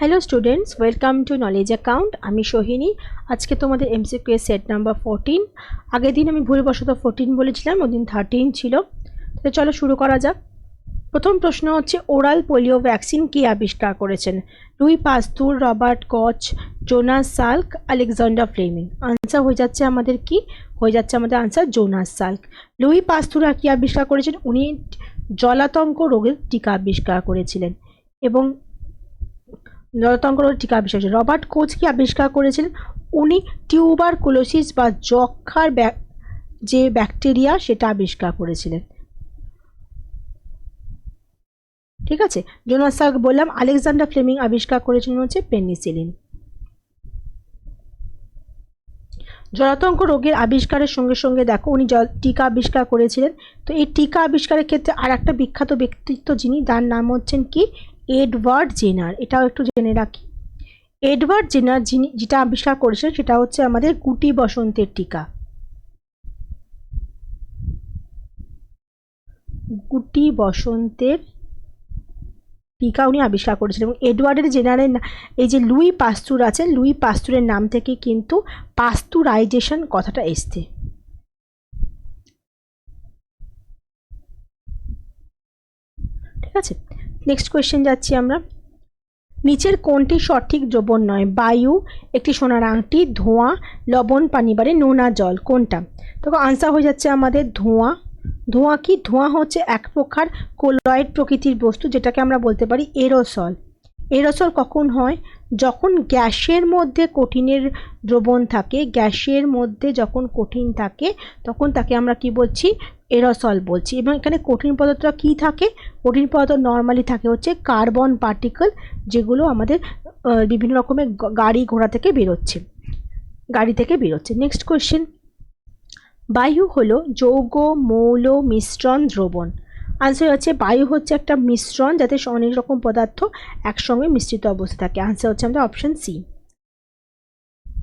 Hello students welcome to knowledge account আমি সোহিনী। আজকে তোমাদের এমসিকিউ সেট নাম্বার ফোরটিন আগের দিন আমি ভুলবশত ফোরটিন বলেছিলাম ওই দিন থার্টিন ছিল। তো চলো শুরু করা যাক। প্রথম প্রশ্ন হচ্ছে ওরাল পোলিও ভ্যাকসিন কে আবিষ্কার করেছেন? Louis Pasteur, Robert, Koch, Jonas, Salk, Alexander Fleming. Answer হয়ে যাচ্ছে আমাদের কি? হয়ে যাচ্ছে আমাদের answer Jonas, Salk. Louis Pasteur কি আবিষ্কার করেছেন? উনি জলাতঙ্ক রোগের টিকা আবিষ্কার করেছিলেন। এবং জলাতঙ্ক রোগের টিকা করেছেন রবার্ট কোচ কি আবিষ্কার করেছিলেন উনি টিউবার কোলোসিস বা যক্ষার যে ব্যাকটেরিয়া সেটা আবিষ্কার করেছিলেন। ঠিক আছে? জোনাস সাল্ক বললাম, আলেকজান্ডার ফ্লেমিং আবিষ্কার করেছিলেন হচ্ছে পেনিসিলিন। জলাতঙ্ক রোগের আবিষ্কারের সঙ্গে সঙ্গে দেখো, উনি টিকা আবিষ্কার করেছিলেন। তো এই টিকা আবিষ্কারের ক্ষেত্রে আর একটা বিখ্যাত ব্যক্তিত্ব যিনি, তার নাম হচ্ছেন কি? এডওয়ার্ড জেনার, এটাও একটু জেনে রাখি। এডওয়ার্ড জেনার যিনি, যেটা আবিষ্কার করেছেন, সেটা হচ্ছে আমাদের গুটি বসন্তের টিকা। গুটি বসন্তের টিকা উনি আবিষ্কার করেছিলেন এবং এডওয়ার্ডের জেনারের এই যে লুই পাস্তুর আছে লুই পাস্তুরের নাম থেকে কিন্তু পাস্তুরাইজেশন কথাটা এসছে। ঠিক আছে? নেক্সট কোয়েশ্চেন যাচ্ছি আমরা। নিচের কোনটি সঠিক দ্রবণ নয়? বায়ু, একটি সোনার আংটি, ধোঁয়া, লবণ পানি বাড়ে নোনা জল, কোনটা? তখন আনসার হয়ে যাচ্ছে আমাদের ধোঁয়া। ধোঁয়া কি? ধোঁয়া হচ্ছে এক প্রকার কোলয়েড প্রকৃতির বস্তু, যেটাকে আমরা বলতে পারি এরোসল। এরোসল কখন হয়? যখন গ্যাসের মধ্যে কঠিনের দ্রবণ থাকে, গ্যাসের মধ্যে যখন কঠিন থাকে, তখন তাকে আমরা কি বলছি? এরোসল বলছি। এবং এখানে কঠিন পদার্থটা কি থাকে? কঠিন পদার্থ নর্মালি থাকে হচ্ছে কার্বন পার্টিকেল যেগুলো আমাদের বিভিন্ন রকমের গাড়ি ঘোড়া থেকে বেরোচ্ছে। গাড়ি থেকে বেরোচ্ছে। নেক্সট কোয়েশ্চেন বায়ু হলো যৌগ, মৌল, মিশ্রণ, দ্রবণ। আনসার হচ্ছে বায়ু হচ্ছে একটা মিশ্রণ যাতে অনেক রকম পদার্থ একসঙ্গে মিশ্রিত অবস্থায় থাকে। আনসার হচ্ছে আমাদের অপশন সি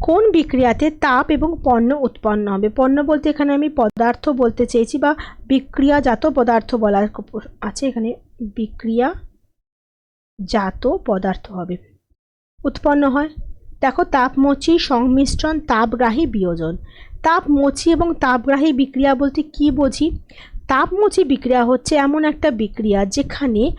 কোন বিক্রিয়াতে তাপ এবং পণ্য উৎপন্ন হবে? পণ্য বলতে এখানে আমি পদার্থ বলতে চেয়েছি বা বিক্রিয়াজাত পদার্থ বলার আছে। এখানে বিক্রিয়া জাত পদার্থ হবে। উৎপন্ন হয়। দেখো, তাপমোচী সংমিশ্রণ, তাপগ্রাহী বিয়োজন। তাপমোচী এবং তাপগ্রাহী বিক্রিয়া বলতে কি বুঝি? তাপমোচী বিক্রিয়া হচ্ছে এমন একটা বিক্রিয়া যেখানে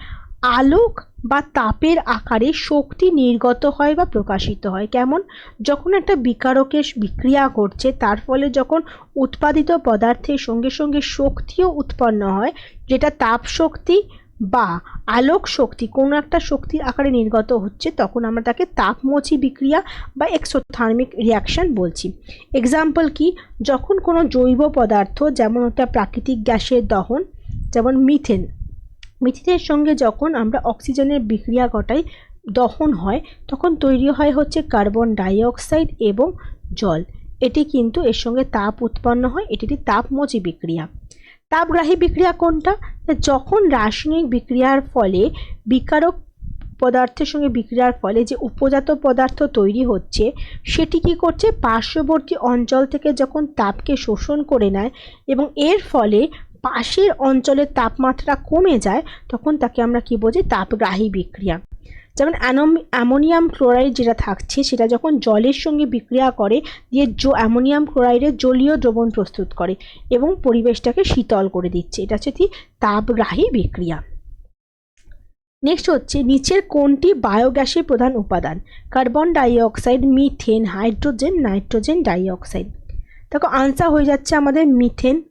আলোক বা তাপের আকারে শক্তি নির্গত হয় বা প্রকাশিত হয়। কেমন? যখন একটা বিকারকের বিক্রিয়া করছে তার ফলে যখন উৎপাদিত পদার্থের সঙ্গে সঙ্গে শক্তিও উৎপন্ন হয়, যেটা তাপ শক্তি বা আলোক শক্তি, কোনো একটা শক্তির আকারে নির্গত হচ্ছে, তখন আমরা তাকে তাপমোচী বিক্রিয়া বা এক্সোথার্মিক রিয়াকশন বলছি। এক্সাম্পল কি? যখন কোনো জৈব পদার্থ, যেমন একটা প্রাকৃতিক গ্যাসের দহন, যেমন মিথেন মিথেনের সঙ্গে যখন আমরা অক্সিজেনের বিক্রিয়া ঘটাই, দহন হয়, তখন তৈরি হয় হচ্ছে কার্বন ডাইঅক্সাইড এবং জল। এটি কিন্তু এর সঙ্গে তাপ উৎপন্ন হয়, এটি তাপমোচী বিক্রিয়া। তাপগ্রাহী বিক্রিয়া কোনটা? যখন রাসায়নিক বিক্রিয়ার ফলে, বিকারক পদার্থের সঙ্গে বিক্রিয়ার ফলে যে উপজাত পদার্থ তৈরি হচ্ছে, সেটি কি করছে? পার্শ্ববর্তী অঞ্চল থেকে যখন তাপকে শোষণ করে নেয় এবং এর ফলে পাশের অঞ্চলের তাপমাত্রা কমে যায়, তখন তাকে আমরা কি বলছি? তাপগ্রাহী বিক্রিয়া। যেমন অ্যামোনিয়াম ক্লোরাইড যেটা থাকছে, সেটা যখন জলের সঙ্গে বিক্রিয়া করে, দিয়ে অ্যামোনিয়াম ক্লোরাইডের জলীয় দ্রবণ প্রস্তুত করে এবং পরিবেশটাকে শীতল করে দিচ্ছে। এটা হচ্ছে তাপগ্রাহী বিক্রিয়া। নেক্সট হচ্ছে, নিচের কোনটি বায়োগ্যাসের প্রধান উপাদান? Carbon dioxide, methane, hydrogen, nitrogen dioxide. দেখো আনসার হয়ে যাচ্ছে আমাদের মিথেন।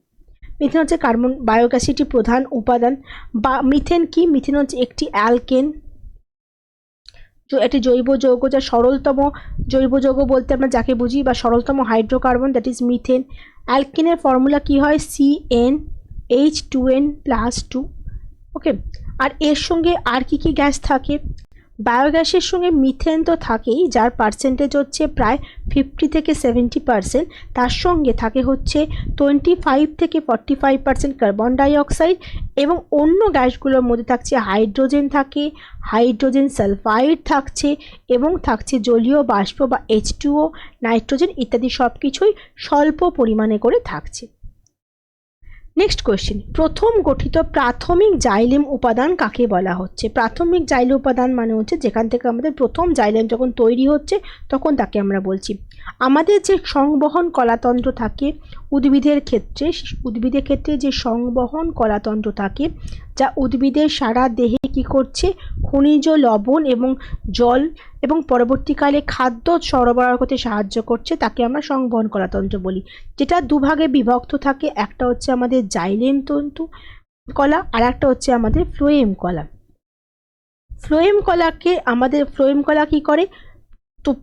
মিথেন হচ্ছে কার্বন বায়োগ্যাসের একটি প্রধান উপাদান। বা মিথেন কি? মিথেন হচ্ছে একটি অ্যালকেন। একটি জৈব যৌগ যা সরলতম জৈব যৌগ বলতে আমরা যাকে বুঝি বা সরলতম হাইড্রোকার্বন দ্যাট ইজ মিথেন অ্যালকেনের ফর্মুলা কি হয়? C N H two N plus two okay আর এর সঙ্গে আর কি কি গ্যাস থাকে? বায়োগ্যাসের সঙ্গে মিথেন তো থাকেই, যার পার্সেন্টেজ হচ্ছে প্রায় ফিফটি থেকে সেভেন্টি পার্সেন্ট তার সঙ্গে থাকে হচ্ছে টোয়েন্টি ফাইভ থেকে forty five percent carbon dioxide এবং অন্য গ্যাসগুলোর মধ্যে থাকছে হাইড্রোজেন থাকে হাইড্রোজেন সালফাইড থাকছে এবং থাকছে জলীয় বাষ্প বা এইচ নাইট্রোজেন ইত্যাদি সব কিছুই স্বল্প পরিমাণে করে থাকছে। নেক্সট কোয়েশ্চেন প্রথম গঠিত প্রাথমিক জাইলেম উপাদান কাকে বলা হচ্ছে? প্রাথমিক জাইলেম উপাদান মানে হচ্ছে যেখান থেকে আমাদের প্রথম জাইলেম যখন তৈরি হচ্ছে, তখন তাকে আমরা বলছি আমাদের যে সংবহন কলাতন্ত্র থাকে, উদ্ভিদের ক্ষেত্রে উদ্ভিদের ক্ষেত্রে যে সংবহন কলাতন্ত্র থাকে, যা উদ্ভিদের সারা দেহে কি করছে? খনিজ, লবণ এবং জল এবং পরবর্তীকালে খাদ্য সরবরাহ করতে সাহায্য করছে, তাকে আমরা সংবহন কলাতন্ত্র বলি। যেটা দুভাগে বিভক্ত থাকে, একটা হচ্ছে আমাদের জাইলেম তন্তু কলা, আর একটা হচ্ছে আমাদের ফ্লোয়েম কলা। ফ্লোয়েম কলাকে, আমাদের ফ্লোয়েম কলা কি করে? তো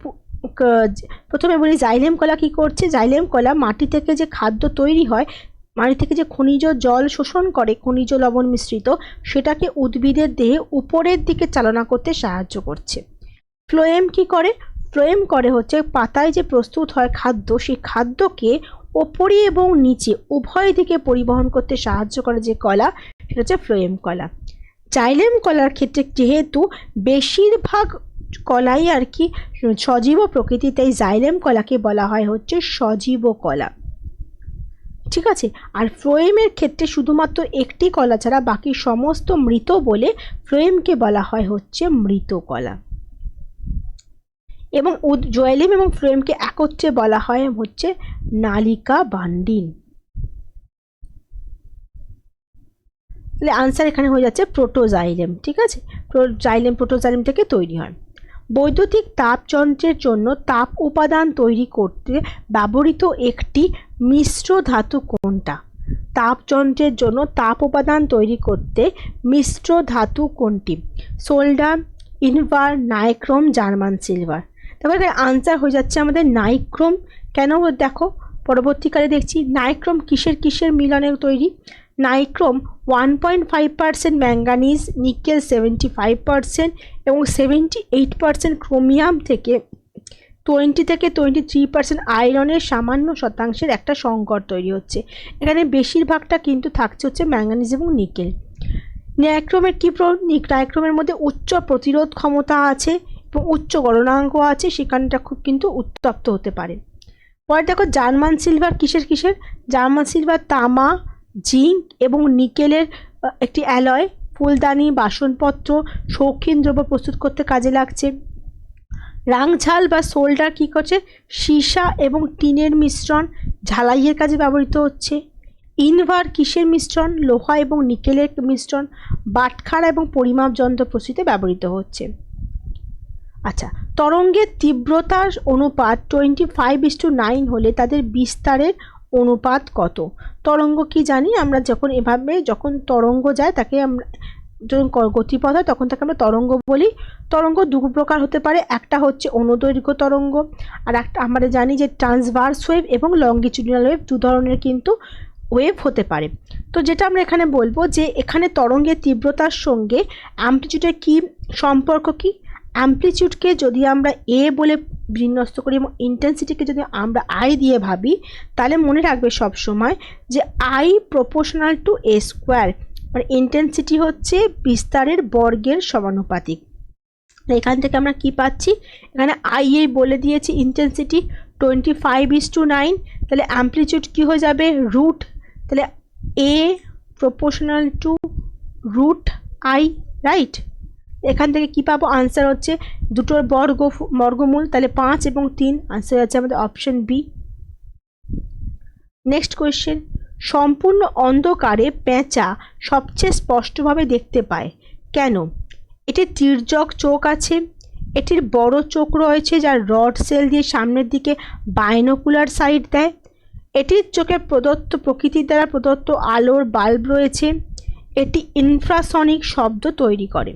প্রথমে বলি জাইলেম কলা কি করছে? জাইলেম কলা মাটি থেকে যে খাদ্য তৈরি হয়, মাটি থেকে যে খনিজ জল শোষণ করে, খনিজ লবণ মিশ্রিত, সেটাকে উদ্ভিদের দেহে উপরের দিকে চালনা করতে সাহায্য করছে। ফ্লোয়েম কি করে? ফ্লোয়েম করে হচ্ছে পাতায় যে প্রস্তুত হয় খাদ্য, সেই খাদ্যকে ওপরে এবং নিচে, উভয় দিকে পরিবহন করতে সাহায্য করে যে কলা, সেটা হচ্ছে ফ্লোয়েম কলা। জাইলেম কলার ক্ষেত্রে যেহেতু বেশিরভাগ কলাই আর কি সজীব প্রকৃতি তাই জাইলেম কলাকে বলা হয় হচ্ছে সজীব কলা। ঠিক আছে? আর ফ্লোয়েমের ক্ষেত্রে শুধুমাত্র একটি কলা ছাড়া বাকি সমস্ত মৃত বলে ফ্লোয়েমকে বলা হয় হচ্ছে মৃত কলা। এবং জয়েলিম এবং ফ্লোয়েমকে একত্রে বলা হয় হচ্ছে নালিকা বান্ডিন তাহলে আনসার এখানে হয়ে যাচ্ছে প্রোটোজাইলেম ঠিক আছে? জাইলেম প্রোটোজাইলেম থেকে তৈরি হয়। বৈদ্যুতিক তাপযন্ত্রের জন্য তাপ উপাদান তৈরি করতে ব্যবহৃত একটি মিশ্র ধাতু কোনটা? তাপযন্ত্রের জন্য তাপ উপাদান তৈরি করতে মিশ্র ধাতু কোনটি? Solder, invar, nichrome, German silver. তারপরে আনসার হয়ে যাচ্ছে আমাদের নাইক্রোম। কেন দেখো? পরবর্তীকালে দেখছি নাইক্রোম কিসের কিসের মিলনে তৈরি? Nichrome one point five percent manganese nickel seventy five percent এবং সেভেন্টি এইট পার্সেন্ট ক্রোমিয়াম থেকে টোয়েন্টি থেকে টোয়েন্টি থ্রি পার্সেন্ট আয়রনের সামান্য শতাংশের একটা সংকট তৈরি হচ্ছে। এখানে বেশিরভাগটা কিন্তু থাকছে হচ্ছে ম্যাঙ্গানিজ এবং নিকেল নাইক্রোমের কী নাইক্রোমের মধ্যে উচ্চ প্রতিরোধ ক্ষমতা আছে এবং উচ্চ গণনাঙ্ক আছে, সেখানটা খুব কিন্তু উত্তপ্ত হতে পারে। পরে দেখো জার্মান সিলভার কিসের কিসের? জার্মান সিলভার তামা জিঙ্ক এবং নিকেলের একটি অ্যালয়, ফুলদানি, বাসনপত্র, শৌখিন দ্রব্য প্রস্তুত করতে কাজে লাগছে। রাংঝাল বা সোল্ডার কী করছে? সীসা এবং টিনের মিশ্রণ ঝালাইয়ের কাজে ব্যবহৃত হচ্ছে। ইনভার কিসের মিশ্রণ? লোহা এবং নিকেলের মিশ্রণ বাটখারা এবং পরিমাপ যন্ত্র প্রস্তুতিতে ব্যবহৃত হচ্ছে। আচ্ছা তরঙ্গের তীব্রতার অনুপাত twenty five is to nine হলে তাদের বিস্তারের অনুপাত কত? তরঙ্গ কি জানি? আমরা যখন এভাবে যখন তরঙ্গ যায়, তাকে আমরা যখন গতিপথ হয়, তখন তাকে আমরা তরঙ্গ বলি। তরঙ্গ দু প্রকার হতে পারে। একটা হচ্ছে অনুদৈর্ঘ্য তরঙ্গ, আর একটা আমরা জানি যে ট্রান্সভার্স ওয়েভ এবং লঙ্গিচুডিনাল ওয়েভ দু ধরনের কিন্তু ওয়েভ হতে পারে। তো যেটা আমরা এখানে বলব যে, এখানে তরঙ্গের তীব্রতার সঙ্গে অ্যাম্পলিটিউডের কি সম্পর্ক কি? অ্যাম্পলিচিউডকে যদি আমরা এ বলে বিন্যস্ত করি এবং ইন্টেন্সিটিকে যদি আমরা আই দিয়ে ভাবি, তাহলে মনে রাখবে সব সময় যে I proportional to A square মানে ইন্টেন্সিটি হচ্ছে বিস্তারের বর্গের সমানুপাতিক। এখান থেকে আমরা কি পাচ্ছি? এখানে আই এই বলে দিয়েছি intensity twenty five is to nine তাহলে অ্যাম্পলিচিউড কী হয়ে যাবে? রুট তাহলে A proportional to root I right এখান থেকে কি পাবো? আনসার হচ্ছে দুটোর বর্গ, বর্গমূল, তাহলে পাঁচ এবং তিন। আনসার হচ্ছে আমাদের অপশন বি নেক্সট কোয়েশ্চেন সম্পূর্ণ অন্ধকারে পেঁচা সবচেয়ে স্পষ্টভাবে দেখতে পায়। কেন? এটির তির্যক চোখ আছে। এটির বড় চোখ রয়েছে যার রড সেল দিয়ে সামনের দিকে বাইনোকুলার সাইড দেয়। এটির চোখে প্রদত্ত প্রকৃতির দ্বারা প্রদত্ত আলোর বাল্ব রয়েছে। এটি ইনফ্রাসনিক শব্দ তৈরি করে।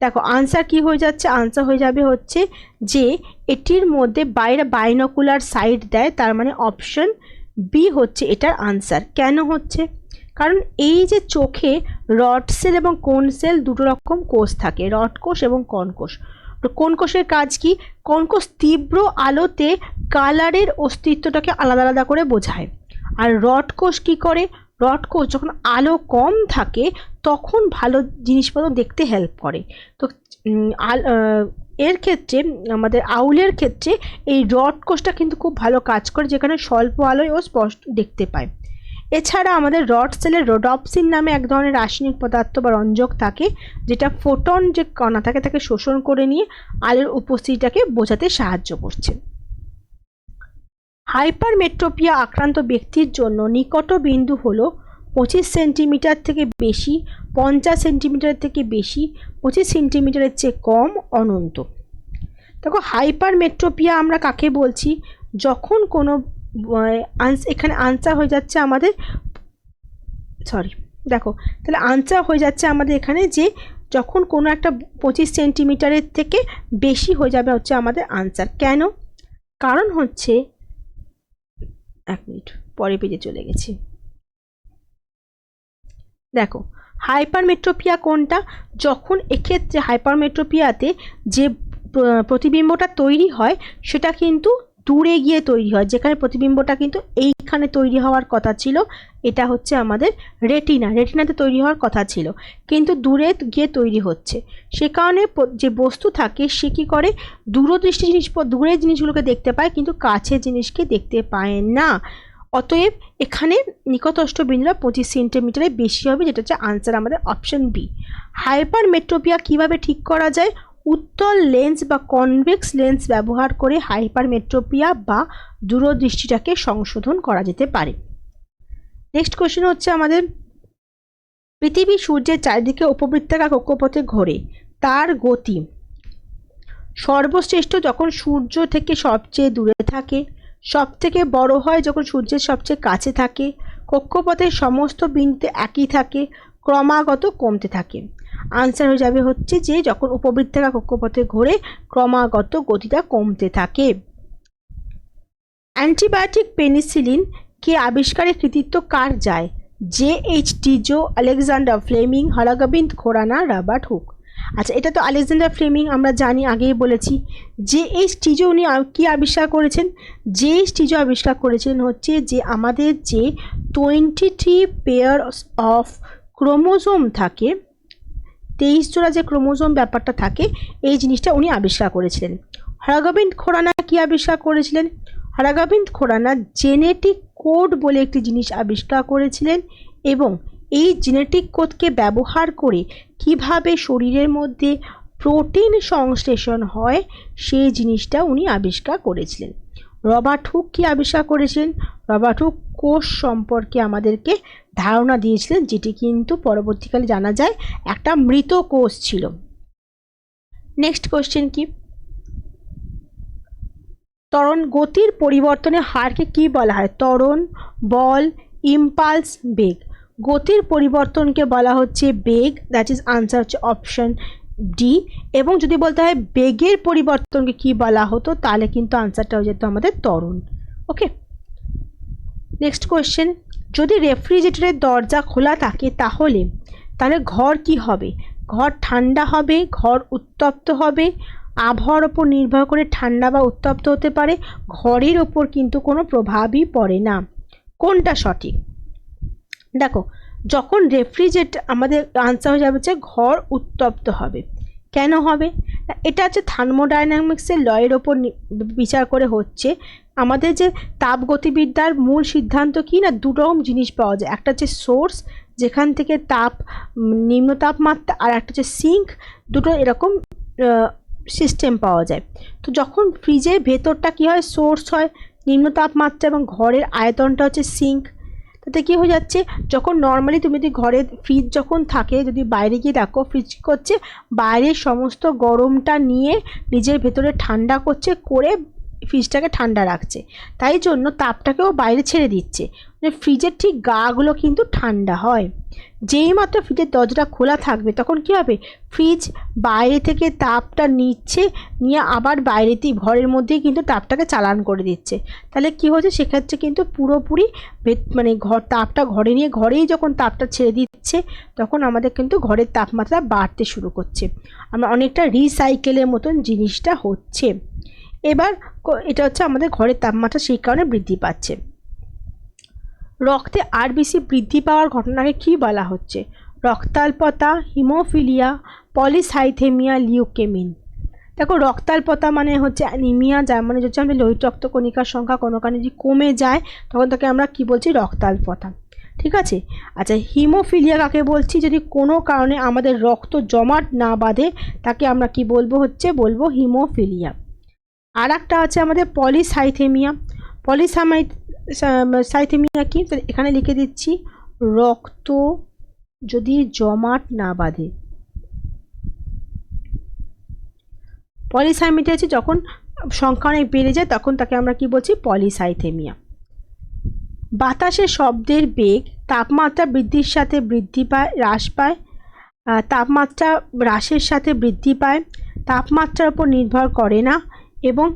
দেখো আনসার কি হয়ে যাচ্ছে? আনসার হয়ে যাবে হচ্ছে যে, এটির মধ্যে বাইরে বাইনকুলার সাইড দেয়, তার মানে অপশন বি হচ্ছে এটার আনসার কেন হচ্ছে? কারণ এই যে চোখে রড সেল এবং কোন সেল দুটো রকম কোষ থাকে রড কোষ এবং কন কোষ। কোন কোষের কাজ কি? কোন কোষ তীব্র আলোতে কালারের অস্তিত্বটাকে আলাদা আলাদা করে বোঝায়। আর রড কোষ কী করে? রড কোষ যখন আলো কম থাকে, তখন ভালো জিনিসপত্র দেখতে হেল্প করে। তো এর ক্ষেত্রে, আমাদের আউলের ক্ষেত্রে এই রড কোষটা কিন্তু খুব ভালো কাজ করে, যেখানে স্বল্প আলোয় ও স্পষ্ট দেখতে পায়। এছাড়া আমাদের রড সেলে রোডপসিন নামে এক ধরনের রাসায়নিক পদার্থ বা রঞ্জক থাকে, যেটা ফোটন যে কণা থাকে, তাকে শোষণ করে নিয়ে আলোর উপস্থিতিটাকে বোঝাতে সাহায্য করছে। হাইপারমেট্রোপিয়া আক্রান্ত ব্যক্তির জন্য নিকট বিন্দু হলো পঁচিশ সেন্টিমিটার থেকে বেশি, পঞ্চাশ সেন্টিমিটার থেকে বেশি, পঁচিশ সেন্টিমিটারের চেয়ে কম অনন্ত। দেখো, হাইপারমেট্রোপিয়া আমরা কাকে বলছি? যখন কোনো এখানে আনসার হয়ে যাচ্ছে আমাদের সরি দেখো, তাহলে আনসার হয়ে যাচ্ছে আমাদের এখানে যে যখন কোনো একটা পঁচিশ সেন্টিমিটারের থেকে বেশি হয়ে যাবে হচ্ছে আমাদের আনসার কেন? কারণ হচ্ছে এক মিনিট পরে পেজে চলে গেছি। দেখো হাইপারমেট্রোপিয়া কোনটা? যখন এক্ষেত্রে হাইপারমেট্রোপিয়াতে যে প্রতিবিম্বটা তৈরি হয়, সেটা কিন্তু দূরে গিয়ে তৈরি হয়। যেখানে প্রতিবিম্বটা কিন্তু এইখানে তৈরি হওয়ার কথা ছিল, এটা হচ্ছে আমাদের রেটিনা। রেটিনাতে তৈরি হওয়ার কথা ছিল। কিন্তু দূরে গিয়ে তৈরি হচ্ছে। সে কারণে যে বস্তু থাকে, সে কী করে? দূরদৃষ্টি জিনিস দূরের জিনিসগুলোকে দেখতে পায়, কিন্তু কাছের জিনিসকে দেখতে পায় না। অতএব এখানে নিকটস্থ বিন্দুটা পঁচিশ সেন্টিমিটারের বেশি হবে, যেটা হচ্ছে আনসার আমাদের অপশন বি হাইপার মেট্রোপিয়া কীভাবে ঠিক করা যায়? উত্তল লেন্স বা কনভেক্স লেন্স ব্যবহার করে হাইপার মেট্রোপিয়া বা দূরদৃষ্টিটাকে সংশোধন করা যেতে পারে। নেক্সট কোয়েশ্চেন হচ্ছে আমাদের, পৃথিবী সূর্যের চারিদিকে উপবৃত্তাকার কক্ষপথে ঘোরে, তার গতি। সর্বশ্রেষ্ঠ যখন সূর্য থেকে সবচেয়ে দূরে থাকে সব থেকে বড় হয় যখন সূর্যের সবচেয়ে কাছে থাকে, কক্ষপথের সমস্ত বিন্দুতে একই থাকে, ক্রমাগত কমতে থাকে। আনসার হয়ে যাবে হচ্ছে যে, যখন উপবৃত্তাকার কক্ষপথে ঘোরে, ক্রমাগত গতিটা কমতে থাকে। অ্যান্টিবায়োটিক পেনিসিলিন কে আবিষ্কারের কৃতিত্ব কার যায়? J H Tjio Alexander Fleming Hargobind Khorana Robert Hooke আচ্ছা এটা তো আলেকজান্ডার ফ্লেমিং আমরা জানি, আগেই বলেছি। যে এইচ টিজো উনি কি আবিষ্কার করেছেন? যে এইচ টিজো আবিষ্কার করেছেন হচ্ছে যে, আমাদের যে twenty three pair of chromosome থাকে তেইশ জোড়া যে ক্রোমোজোম ব্যাপারটা থাকে, এই জিনিসটা উনি আবিষ্কার করেছিলেন। হরাগোবিন্দ খোরানা কি আবিষ্কার করেছিলেন? হরাগোবিন্দ খোরানা জেনেটিক কোড বলে একটি জিনিস আবিষ্কার করেছিলেন এবং এই জেনেটিক কোডকে ব্যবহার করে কীভাবে শরীরের মধ্যে প্রোটিন সংশ্লেষণ হয়, সেই জিনিসটা উনি আবিষ্কার করেছিলেন। রবার্ট হুক কি আবিষ্কার করেছিলেন? রবার্ট হুক কোষ সম্পর্কে আমাদেরকে ধারণা দিয়েছিলেন, যেটি কিন্তু পরবর্তীকালে জানা যায় একটা মৃত কোষ ছিল। নেক্সট কোশ্চেন কি? ত্বরণ গতির পরিবর্তনের হারকে কি বলা হয়? ত্বরণ, বল, ইম্পালস, বেগ। গতির পরিবর্তনকে বলা হচ্ছে বেগ দ্যাট ইজ আনসার হচ্ছে অপশন ডি এবং যদি বলতে হয় বেগের পরিবর্তনকে কি বলা হতো, তাহলে কিন্তু আনসারটা হয়ে যেত আমাদের ত্বরণ। ওকে নেক্সট কোয়েশ্চেন যদি রেফ্রিজারেটরের দরজা খোলা থাকে তাহলে তাহলে ঘর কি হবে? ঘর ঠান্ডা হবে, ঘর উত্তপ্ত হবে, আবহাওয়ার ওপর নির্ভর করে ঠান্ডা বা উত্তপ্ত হতে পারে, ঘরের ওপর কিন্তু কোনো প্রভাবই পড়ে না। কোনটা সঠিক? দেখো, যখন রেফ্রিজারেট আমাদের আনসার হয়ে যাবে হচ্ছে ঘর উত্তপ্ত হবে। কেন হবে? এটা হচ্ছে থার্মোডাইনামিক্সের লয়ের ওপর বিচার করে হচ্ছে। আমাদের যে তাপগতিবিদ্যার মূল সিদ্ধান্ত কি না দুটো রকম জিনিস পাওয়া যায়। একটা হচ্ছে সোর্স যেখান থেকে তাপ নিম্ন তাপমাত্রা আর একটা হচ্ছে সিঙ্ক দুটো এরকম সিস্টেম পাওয়া যায়। তো যখন ফ্রিজের ভেতরটা কি হয় সোর্স হয়, নিম্ন তাপমাত্রা এবং ঘরের আয়তনটা হচ্ছে সিঙ্ক তাতে কী হয়ে যাচ্ছে, যখন নর্মালি তুমি যদি ঘরে ফ্রিজ যখন থাকে, যদি বাইরে গিয়ে দেখো ফ্রিজ করছে, বাইরের সমস্ত গরমটা নিয়ে নিজের ভেতরে ঠান্ডা করছে, করে ফ্রিজটাকে ঠান্ডা রাখছে। তাই জন্য তাপটাকেও বাইরে ছেড়ে দিচ্ছে। মানে ফ্রিজের ঠিক গাগুলো কিন্তু ঠান্ডা হয়। যেই মাত্র ফ্রিজের দরজাটা খোলা থাকবে, তখন কি হবে? ফ্রিজ বাইরে থেকে তাপটা নিচ্ছে, নিয়ে আবার বাইরেতেই, ঘরের মধ্যেই কিন্তু তাপটাকে চালান করে দিচ্ছে। তাহলে কি হচ্ছে সেক্ষেত্রে কিন্তু পুরোপুরি মানে ঘর, তাপটা ঘরে নিয়ে, ঘরেই যখন তাপটা ছেড়ে দিচ্ছে, তখন আমাদের কিন্তু ঘরের তাপমাত্রা বাড়তে শুরু করছে। আমরা অনেকটা রিসাইকেলের মতন জিনিসটা হচ্ছে। এবার এটা হচ্ছে আমাদের ঘরের তাপমাত্রা, সেই কারণে বৃদ্ধি পাচ্ছে। রক্তে আরবিসি বৃদ্ধি পাওয়ার ঘটনাকে কি বলা হচ্ছে? রক্তাল্পতা, হিমোফিলিয়া, পলিসাইথেমিয়া, লিউকেমিন। দেখো, রক্তাল্পতা মানে হচ্ছে অ্যানিমিয়া, যার মানে হচ্ছে আমাদের লোহিত রক্তকণিকার সংখ্যা কোনো কারণে যদি কমে যায়, তখন তাকে আমরা কি বলছি? রক্তাল্পতা। ঠিক আছে? আচ্ছা হিমোফিলিয়া কাকে বলছি? যদি কোনো কারণে আমাদের রক্ত জমাট না বাঁধে, তাকে আমরা কি বলব হচ্ছে? বলব হিমোফিলিয়া। আর একটা আছে আমাদের পলিসাইথেমিয়া। পলিসামাই সাইথেমিয়া কি? এখানে লিখে দিচ্ছি, রক্ত যদি জমাট না বাঁধে। পলিসাইমিটা আছে যখন সংখ্যা অনেক বেড়ে যায়, তখন তাকে আমরা কি বলছি? পলিসাইথেমিয়া। বাতাসে শব্দের বেগ তাপমাত্রা বৃদ্ধির সাথে বৃদ্ধি পায়, হ্রাস পায় তাপমাত্রা হ্রাসের সাথে বৃদ্ধি পায়, তাপমাত্রার উপর নির্ভর করে না। এবং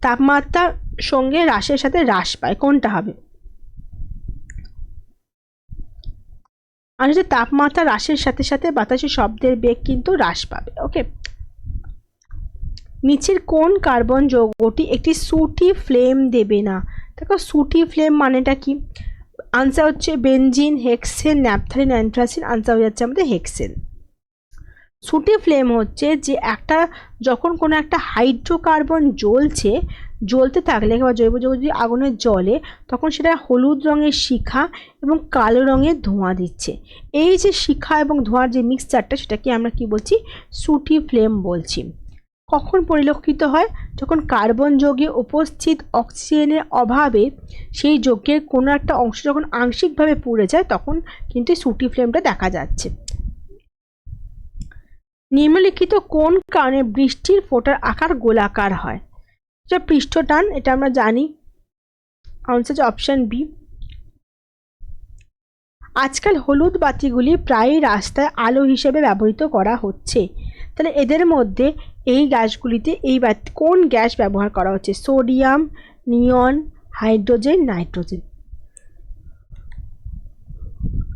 তাপমাত্রার সঙ্গে হ্রাসের সাথে হ্রাস পায়। কোনটা হবে? হচ্ছে তাপমাত্রা হ্রাসের সাথে সাথে বাতাসের শব্দের বেগ কিন্তু হ্রাস পাবে ওকে নিচের কোন কার্বন যৌগটি একটি সুটি ফ্লেম দেবে না? দেখো সুটি ফ্লেম মানেটা কি? আনসার হচ্ছে benzene hexane naphthalene anthracene answer হয়ে যাচ্ছে আমাদের হেক্সেন সুটি ফ্লেম হচ্ছে যে একটা, যখন কোনো একটা হাইড্রোকার্বন জ্বলছে, জ্বলতে থাকলে বা জৈব যৌগ যদি আগুনে জ্বলে, তখন সেটা হলুদ রঙের শিখা এবং কালো রঙের ধোঁয়া দিচ্ছে। এই যে শিখা এবং ধোঁয়ার যে মিক্সচারটা সেটাকে আমরা কি বলছি? সুটি ফ্লেম বলছি। কখন পরিলক্ষিত হয়? যখন কার্বন যোগে উপস্থিত অক্সিজেনের অভাবে সেই যৌগের কোনো একটা অংশ যখন আংশিকভাবে পুড়ে যায়, তখন কিন্তু সুটি ফ্লেমটা দেখা যাচ্ছে। নিম্নলিখিত কোন কারণে বৃষ্টির ফোঁটার আকার গোলাকার হয়? এটা পৃষ্ঠটান, এটা আমরা জানি। আনসার অপশন বি আজকাল হলুদ বাতিগুলি প্রায়ই রাস্তায় আলো হিসেবে ব্যবহৃত করা হচ্ছে। তাহলে এদের মধ্যে এই গ্যাসগুলিতে এই কোন গ্যাস ব্যবহার করা হচ্ছে? Sodium, neon, hydrogen, nitrogen.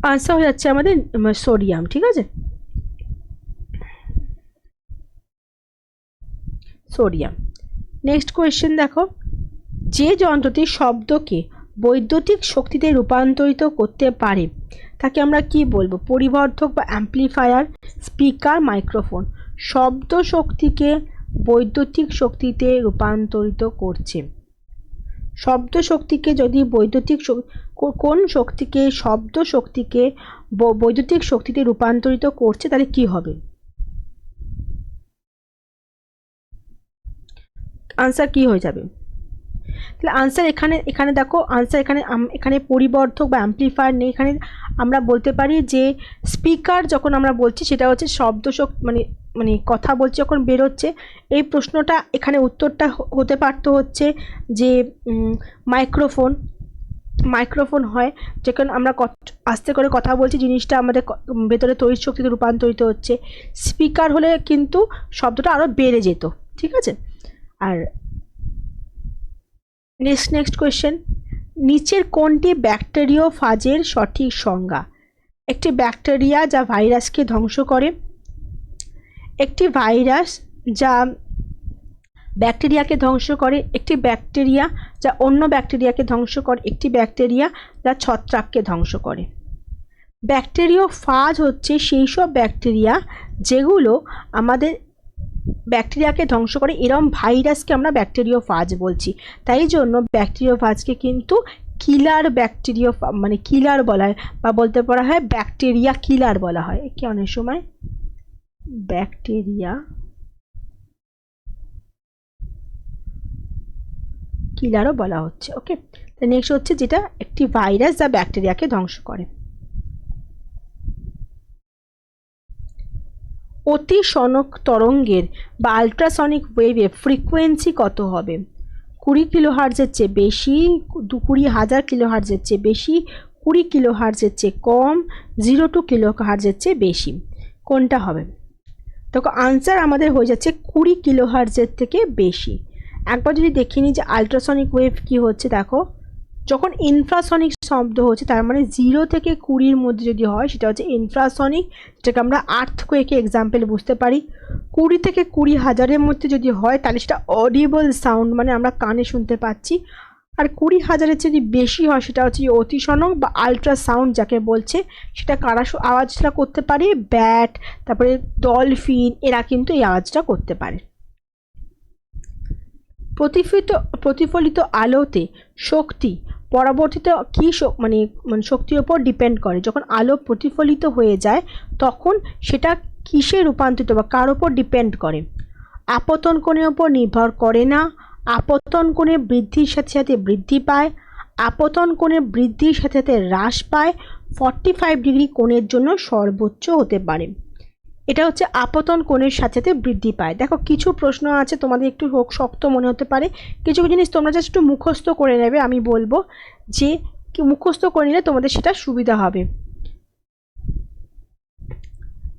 Answer হয়ে যাচ্ছে আমাদের সোডিয়াম, ঠিক আছে? সোডিয়াম। নেক্সট কোয়েশ্চেন দেখো। যে যন্ত্রটি শব্দকে বৈদ্যুতিক শক্তিতে রূপান্তরিত করতে পারে, তাকে আমরা কি বলব? পরিবর্ধক বা অ্যাম্প্লিফায়ার স্পিকার মাইক্রোফোন শব্দ শক্তিকে বৈদ্যুতিক শক্তিতে রূপান্তরিত করছে। শব্দ শক্তিকে যদি বৈদ্যুতিক কোন শক্তিকে, শব্দ শক্তিকে বৈদ্যুতিক শক্তিতে রূপান্তরিত করছে, তাহলে কি হবে? আনসার কি হয়ে যাবে? তাহলে আনসার এখানে এখানে দেখো আনসার এখানে এখানে পরিবর্ধক বা অ্যাম্প্লিফায়ার নেই। এখানে আমরা বলতে পারি যে স্পিকার যখন আমরা বলছি, সেটা হচ্ছে শব্দ শক- মানে মানে কথা বলছি যখন বেরোচ্ছে, এই প্রশ্নটা এখানে উত্তরটা হতে পারতো হচ্ছে যে মাইক্রোফোন মাইক্রোফোন হয়, যখন আমরা আস্তে করে কথা বলছি, জিনিসটা আমাদের ভেতরে তড়িৎ শক্তিতে রূপান্তরিত হচ্ছে। স্পিকার হলে কিন্তু শব্দটা আরও বেড়ে যেত, ঠিক আছে? আর নেক্সট নেক্সট কোয়েশ্চেন নিচের কোনটি ব্যাকটেরিও ফাজের সঠিক সংজ্ঞা? একটি ব্যাকটেরিয়া যা ভাইরাসকে ধ্বংস করে। একটি ভাইরাস যা ব্যাকটেরিয়াকে ধ্বংস করে। একটি ব্যাকটেরিয়া যা অন্য ব্যাকটেরিয়াকে ধ্বংস করে। একটি ব্যাকটেরিয়া যা ছত্রাককে ধ্বংস করে। ব্যাকটেরিও ফাজ হচ্ছে সেই সব ব্যাকটেরিয়া যেগুলো আমাদের ব্যাকটেরিয়াকে ধ্বংস করে এরম ভাইরাসকে আমরা ব্যাকটেরিও ফাজ বলছি। তাই জন্য ব্যাকটেরিও ফাজকে কিন্তু কিলার ব্যাকটেরিও মানে কিলার বলা হয় বা বলতে পারা হয় ব্যাকটেরিয়া কিলার বলা হয়। একে অনেক সময় ব্যাকটেরিয়া কিলারও বলা হচ্ছে। ওকে? নেক্সট হচ্ছে যেটা একটি ভাইরাস যা ব্যাকটেরিয়াকে ধ্বংস করে। অতি সনক তরঙ্গের বা আলট্রাসনিক ওয়েভে ফ্রিকোয়েন্সি কত হবে? কুড়ি কিলো হার্জের চেয়ে বেশি কুড়ি হাজার কিলো হার্জের চেয়ে বেশি, কুড়ি কিলো হার্জের চেয়ে কম জিরো টু কিলো হার্জের চেয়ে বেশি। কোনটা হবে? দেখো আনসার আমাদের হয়ে যাচ্ছে কুড়ি কিলো হার্জের থেকে বেশি। একবার যদি দেখে নিই যে আলট্রাসনিক ওয়েভ কি হচ্ছে, দেখো যখন ইনফ্রাসনিক শব্দ হচ্ছে, তার মানে জিরো থেকে কুড়ির মধ্যে যদি হয়, সেটা হচ্ছে ইনফ্রাসনিক যেটাকে আমরা আর্থকোয়েকে এক্সাম্পল বুঝতে পারি। কুড়ি থেকে কুড়ি হাজারের মধ্যে যদি হয়, তাহলে সেটা অডিবল সাউন্ড মানে আমরা কানে শুনতে পাচ্ছি। আর কুড়ি হাজারের যদি বেশি হয়, সেটা হচ্ছে অতিসনক বা আলট্রাসাউন্ড যাকে বলছে, সেটা কারা আওয়াজটা করতে পারে? ব্যাট তারপরে ডলফিন এরা কিন্তু এই আওয়াজটা করতে পারে। প্রতিফলিত প্রতিফলিত আলোতে শক্তি পরবর্তীতে কী মানে মানে শক্তির ওপর ডিপেন্ড করে? যখন আলো প্রতিফলিত হয়ে যায়, তখন সেটা কিসে রূপান্তরিত বা কার ওপর ডিপেন্ড করে? আপতন কোণের ওপর নির্ভর করে না। আপতন কোণে বৃদ্ধির সাথে সাথে বৃদ্ধি পায়। আপতন কোণে বৃদ্ধির সাথে সাথে হ্রাস পায়। ফর্টি ফাইভ ডিগ্রি কোণের জন্য সর্বোচ্চ হতে পারে। এটা হচ্ছে আপতন কোণের সাথে সাথে বৃদ্ধি পায়। দেখো, কিছু প্রশ্ন আছে, তোমাদের একটু হোক, শক্ত মনে হতে পারে। কিছু কিছু জিনিস তোমরা জাস্ট একটু মুখস্থ করে নেবে, আমি বলব যে মুখস্থ করে নিলে তোমাদের সেটা সুবিধা হবে।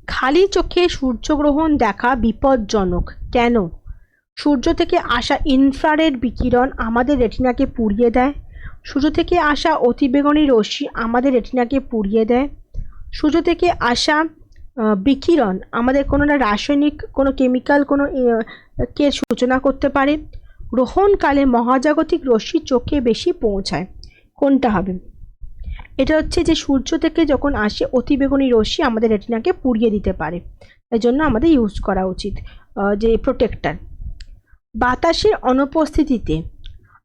খালি চোখে সূর্যগ্রহণ দেখা বিপজ্জনক। কেন? সূর্য থেকে আসা ইনফ্রারেড বিকিরণ আমাদের রেটিনাকে পুড়িয়ে দেয়। সূর্য থেকে আসা অতিবেগুনি রশ্মি আমাদের রেটিনাকে পুড়িয়ে দেয়। সূর্য থেকে আসা বিকিরণ, আমাদের কোনো না রাসায়নিক, কোনো কেমিক্যাল কোনো কে সূচনা করতে পারে। গ্রহণকালে মহাজাগতিক রশ্মি চোখে বেশি পৌঁছায়। কোনটা হবে? এটা হচ্ছে যে সূর্য থেকে যখন আসে অতিবেগুনি রশ্মি আমাদের রেটিনাকে পুড়িয়ে দিতে পারে। তাই জন্য আমাদের ইউজ করা উচিত যে প্রোটেক্টার বাতাসের অনুপস্থিতিতে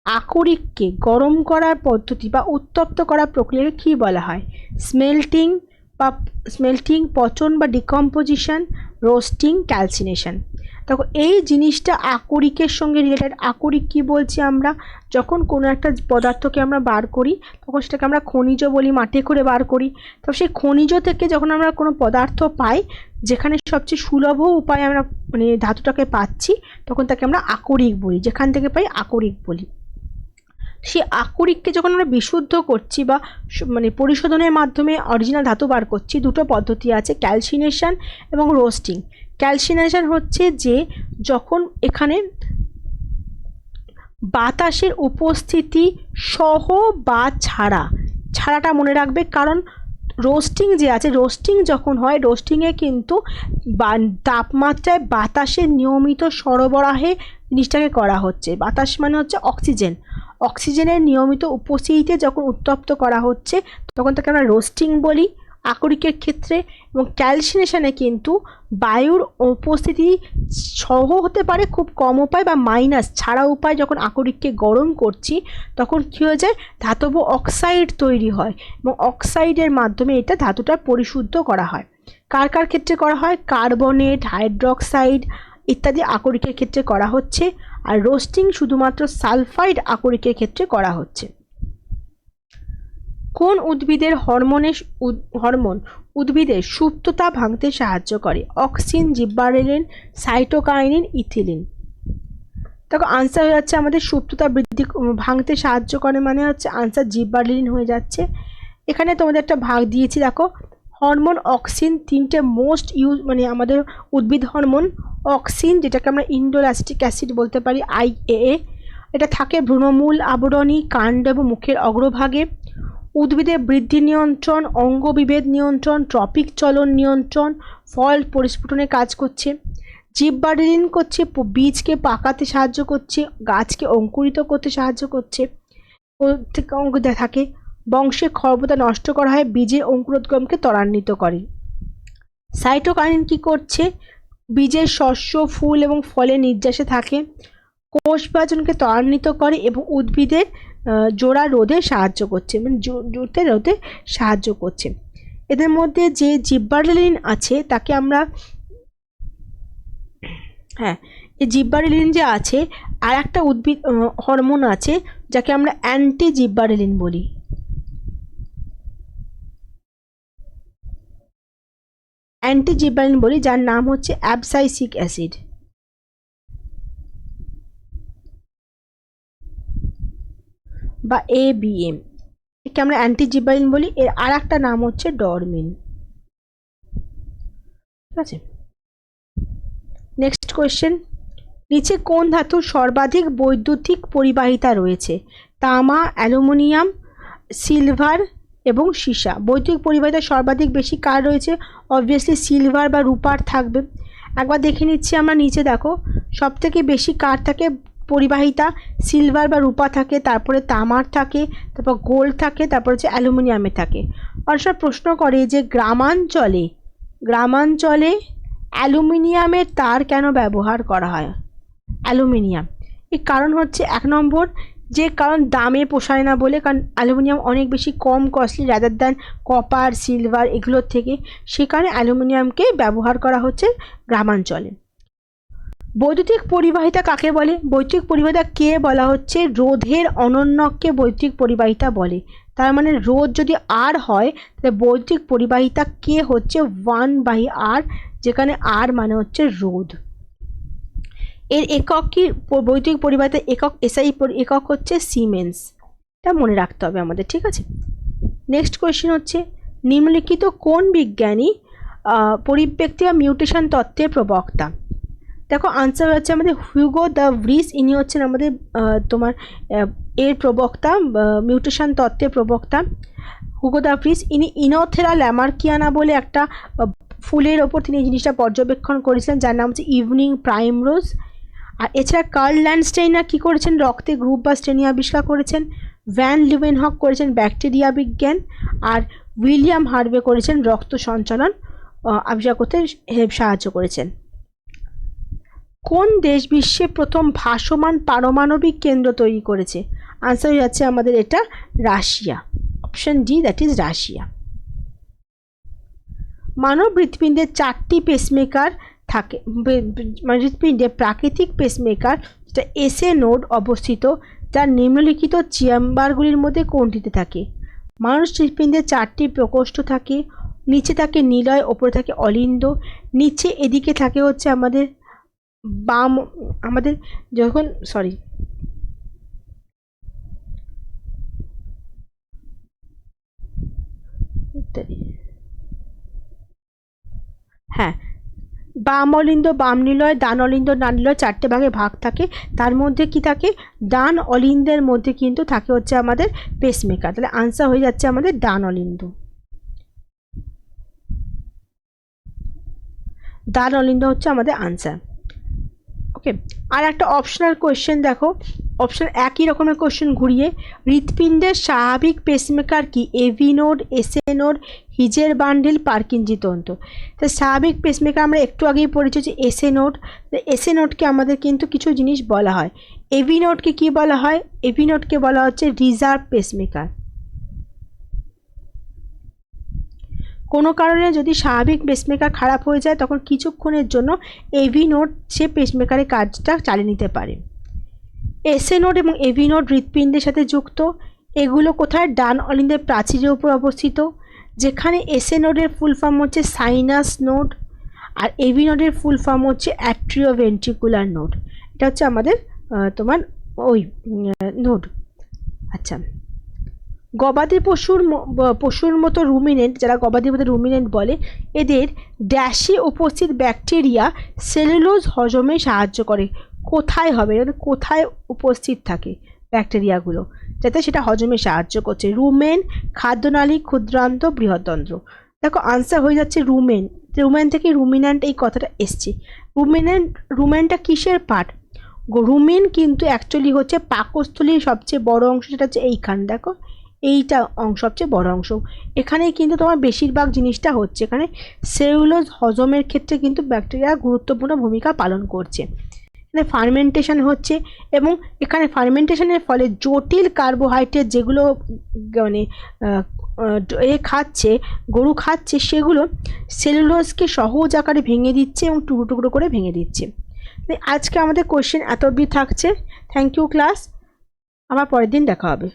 আকরিককে গরম করার পদ্ধতি বা উত্তপ্ত করার প্রক্রিয়াকে কী বলা হয়? স্মেল্টিং বা স্মেল্টিং পচন বা ডিকম্পোজিশন রোস্টিং ক্যালসিনেশন দেখো, এই জিনিসটা আকরিকের সঙ্গে রিলেটেড আকরিক কি বলছি আমরা? যখন কোনো একটা পদার্থকে আমরা বার করি, তখন সেটাকে আমরা খনিজ বলি, মাটি করে বার করি। তো সেই খনিজ থেকে যখন আমরা কোনো পদার্থ পাই, যেখানে সবচেয়ে সুলভ উপায়ে আমরা মানে ধাতুটাকে পাচ্ছি, তখন তাকে আমরা আকরিক বলি। যেখান থেকে পাই, আকরিক বলি। সেই আকরিককে যখন আমরা বিশুদ্ধ করছি বা মানে পরিশোধনের মাধ্যমে অরিজিনাল ধাতু বার করছি, দুটো পদ্ধতি আছে ক্যালসিনেশন এবং রোস্টিং ক্যালসিনেশন হচ্ছে যে যখন এখানে বাতাসের উপস্থিতি সহ বা ছাড়া, ছাড়াটা মনে রাখবে কারণ রোস্টিং যে আছে রোস্টিং যখন হয় রোস্টিংয়ে কিন্তু তাপমাত্রায় বাতাসের নিয়মিত সরবরাহে জিনিসটাকে করা হচ্ছে। বাতাস মানে হচ্ছে অক্সিজেন অক্সিজেনের নিয়মিত উপস্থিতিতে যখন উত্তপ্ত করা হচ্ছে, তখন তাকে আমরা রোস্টিং বলি আকরিকের ক্ষেত্রে এবং ক্যালসিনেশনে কিন্তু বায়ুর উপস্থিতি সহ হতে পারে, খুব কম উপায় বা মাইনাস ছাড়া উপায় যখন আকরিককে গরম করছি, তখন কী হয়ে যায়? ধাতব অক্সাইড তৈরি হয় এবং অক্সাইডের মাধ্যমে এটা ধাতুটা পরিশুদ্ধ করা হয়। কার কার ক্ষেত্রে করা হয়? কার্বনেট, হাইড্রক্সাইড ইত্যাদি আকরিকের ক্ষেত্রে করা হচ্ছে। আর রোস্টিং শুধুমাত্র সালফাইড আকরিকের ক্ষেত্রে করা হচ্ছে। কোন উদ্ভিদের হরমোনের হরমোন উদ্ভিদের সুপ্ততা ভাঙতে সাহায্য করে? Auxin, gibberellin, cytokinin, ethylene. দেখো আনসার হয়ে যাচ্ছে আমাদের সুপ্ততা বৃদ্ধি ভাঙতে সাহায্য করে মানে হচ্ছে আনসার জিব্বারেলিন হয়ে যাচ্ছে। এখানে তোমাদের একটা ভাগ দিয়েছি, দেখো। হরমোন অক্সিন তিনটে মোস্ট ইউজ মানে আমাদের উদ্ভিদ হরমোন অক্সিন, যেটাকে আমরা ইন্ডোলাস্টিক অ্যাসিড বলতে পারি আইএএ এটা থাকে ভ্রূণমূল আবরণী কাণ্ড এবং মুখের অগ্রভাগে। উদ্ভিদের বৃদ্ধি নিয়ন্ত্রণ, অঙ্গবিভেদ নিয়ন্ত্রণ, ট্রপিক চলন নিয়ন্ত্রণ, ফল পরিস্ফুটনে কাজ করছে। জীববাডিলিন করছে বীজকে পাকাতে সাহায্য করছে, গাছকে অঙ্কুরিত করতে সাহায্য করছে। থেকে বংশে খর্বতা নষ্ট করা হয়, বীজের অঙ্কুরোদ্গমকে ত্বরান্বিত করে। সাইটোকাইনিন কি করছে? বীজের শস্য, ফুল এবং ফলের নির্যাসে থাকে। কোষ বিভাজনকে ত্বরান্বিত করে এবং উদ্ভিদের জোড়া রোধে সাহায্য করছে মানে জোরতে রোধে সাহায্য করছে। এদের মধ্যে যে জিব্বারেলিন আছে, তাকে আমরা হ্যাঁ এই জিব্বারেলিন যে আছে আর একটা উদ্ভিদ হরমোন আছে, যাকে আমরা অ্যান্টি জিব্বারেলিন বলি। অ্যান্টি জিব্বারেলিন বলি, যার নাম হচ্ছে অ্যাবসাইসিক অ্যাসিড। বা এ বিএম একে আমরা অ্যান্টিজিবাইন বলি, এর আর একটা নাম হচ্ছে ডরমিন। ঠিক আছে? নেক্সট কোয়েশ্চেন নিচে কোন ধাতুর সর্বাধিক বৈদ্যুতিক পরিবাহিতা রয়েছে? তামা, অ্যালুমিনিয়াম, সিলভার এবং সীসা। বৈদ্যুতিক পরিবাহিতা সর্বাধিক বেশি কার রয়েছে? অবভিয়াসলি সিলভার বা রূপার থাকবে। একবার দেখে নিচ্ছি আমরা নিচে দেখো। সব থেকে বেশি কার থাকে? পরিবাহিতা সিলভার বা রূপা থাকে, তারপরে তামার থাকে, তারপর গোল্ড থাকে, তারপর হচ্ছে অ্যালুমিনিয়ামে থাকে। অনেক প্রশ্ন করে যে গ্রামাঞ্চলে গ্রামাঞ্চলে অ্যালুমিনিয়ামের তার কেন ব্যবহার করা হয়? অ্যালুমিনিয়াম। এর কারণ হচ্ছে এক নম্বর যে কারণ দামে পোষায় না বলে, কারণ অ্যালুমিনিয়াম অনেক বেশি কম costly rather than copper silver এগুলোর থেকে। সে কারণে অ্যালুমিনিয়ামকে ব্যবহার করা হচ্ছে গ্রামাঞ্চলে। বৈদ্যুতিক পরিবাহিতা কাকে বলে? বৈদ্যুতিক পরিবাহিতা কে বলা হচ্ছে? রোধের অনন্যককে বৈদ্যুতিক পরিবাহিতা বলে। তার মানে রোধ যদি আর হয়, তাহলে বৈদ্যুতিক পরিবাহিতা কে হচ্ছে? ওয়ান বাই আর যেখানে আর মানে হচ্ছে রোধ। এর একক কি বৈদ্যুতিক পরিবাহিতা একক এসআই একক হচ্ছে সিমেন্স এটা মনে রাখতে হবে আমাদের, ঠিক আছে? নেক্সট কোয়েশ্চেন হচ্ছে, নিম্নলিখিত কোন বিজ্ঞানী পরিব্যক্তি বা মিউটেশন তত্ত্বের প্রবক্তা? দেখো আনসার হচ্ছে আমাদের হুগো দ্য ব্রিস ইনি হচ্ছেন আমাদের তোমার এর প্রবক্তা মিউটেশন তত্ত্বের প্রবক্তা। হুগো দ্য ব্রিস ইনি ইনোথেরা ল্যামার্কিয়ানা বলে একটা ফুলের ওপর তিনি এই জিনিসটা পর্যবেক্ষণ করেছিলেন, যার নাম হচ্ছে ইভিনিং প্রাইম রোজ আর এছাড়া কার্ল ল্যান্ডস্টেইনার কী করেছেন? রক্তে গ্রুপ বা শ্রেণি আবিষ্কার করেছেন। ভ্যান লিউয়েনহক করেছেন ব্যাকটেরিয়া বিজ্ঞান। আর উইলিয়াম হার্ভে করেছেন রক্ত সঞ্চালন আবিষ্কার করতে সাহায্য করেছেন। কোন দেশ বিশ্বে প্রথম ভাসমান পারমাণবিক কেন্দ্র তৈরি করেছে? আনসার হয়ে যাচ্ছে আমাদের এটা Russia. Option D that is Russia. মানব হৃৎপিণ্ডে চারটি পেসমেকার থাকে। হৃৎপিণ্ডে প্রাকৃতিক পেসমেকার যেটা এসএ নোড অবস্থিত, যার নিম্নলিখিত চেম্বারগুলির মধ্যে কোনটিতে থাকে? মানুষ হৃৎপিণ্ডে চারটি প্রকোষ্ঠ থাকে, নিচে থাকে নিলয়, ওপরে থাকে অলিন্দ, নিচে এদিকে থাকে হচ্ছে আমাদের বাম, আমাদের যখন সরি হ্যাঁ বাম অলিন্দ বাম নিলয় দান অলিন্দ ডান নিলয় চারটে ভাগে ভাগ থাকে। তার মধ্যে কি থাকে? ডান অলিন্দের মধ্যে কিন্তু থাকে হচ্ছে আমাদের পেসমেকার তাহলে আনসার হয়ে যাচ্ছে আমাদের ডান অলিন্দ দান অলিন্দ হচ্ছে আমাদের আনসার ওকে আর একটা অপশনাল কোয়েশ্চেন দেখো। অপশন একই রকমের কোয়েশ্চেন ঘুরিয়ে। হৃৎপিণ্ডের স্বাভাবিক পেসমেকার কি? এভি নোড এসএ নোড হিজের বান্ডিল পার্কিনজি তন্তু তো স্বাভাবিক পেসমেকার আমরা একটু আগেই পড়েছি যে এসএ নোড এসএ নোডকে আমাদের কিন্তু কিছু জিনিস বলা হয়। এভি নোডকে কি বলা হয়? এভি নোডকে বলা হচ্ছে রিজার্ভ পেসমেকার কোনো কারণে যদি স্বাভাবিক পেসমেকার খারাপ হয়ে যায়, তখন কিছুক্ষণের জন্য এভি নোড সে পেসমেকারের কাজটা চালিয়ে নিতে পারে। এসএ নোড এবং এভি নোড হৃৎপিণ্ডের সাথে যুক্ত। এগুলো কোথায়? ডান অলিন্দের প্রাচীরের উপর অবস্থিত। যেখানে এসএ নোডের ফুল ফর্ম হচ্ছে সাইনাস নোড আর এভি নোডের ফুল ফর্ম হচ্ছে অ্যাট্রিওভেন্ট্রিকুলার নোড এটা হচ্ছে আমাদের তোমার ওই নোড আচ্ছা। গবাদি পশুর পশুর মতো রুমিনেন্ট যারা গবাদি মতো রুমিনেন্ট বলে, এদের ড্যাশে উপস্থিত ব্যাকটেরিয়া সেলুলোজ হজমে সাহায্য করে। কোথায় হবে? কোথায় উপস্থিত থাকে ব্যাকটেরিয়াগুলো? যাতে সেটা হজমে সাহায্য করছে। রুমেন, খাদ্যনালী, ক্ষুদ্রান্ত বৃহদন্ত্র দেখো আনসার হয়ে যাচ্ছে রুমেন। রুমেন থেকে রুমিন্যান্ট এই কথাটা এসছে। রুমিনেন্ট রুমেনটা কিসের পার্ট রুমেন কিন্তু অ্যাকচুয়ালি হচ্ছে পাকস্থলীর সবচেয়ে বড় অংশ, সেটা হচ্ছে এইখান। দেখো এইটা অংশ সবচেয়ে বড় অংশ। এখানে কিন্তু তোমার বেশিরভাগ জিনিসটা হচ্ছে, এখানে সেলুলোজ হজমের ক্ষেত্রে কিন্তু ব্যাকটেরিয়া গুরুত্বপূর্ণ ভূমিকা পালন করছে। এখানে ফার্মেন্টেশন হচ্ছে এবং এখানে ফার্মেন্টেশনের ফলে জটিল কার্বোহাইড্রেট যেগুলো মানে এ খাচ্ছে, গরু খাচ্ছে, সেগুলো সেলুলোজকে সহজ আকারে ভেঙে দিচ্ছে এবং টুকরো টুকরো করে ভেঙে দিচ্ছে। আজকে আমাদের কোশ্চেন এত অবধি থাকছে। থ্যাংক ইউ ক্লাস আবার পরের দিন দেখা হবে।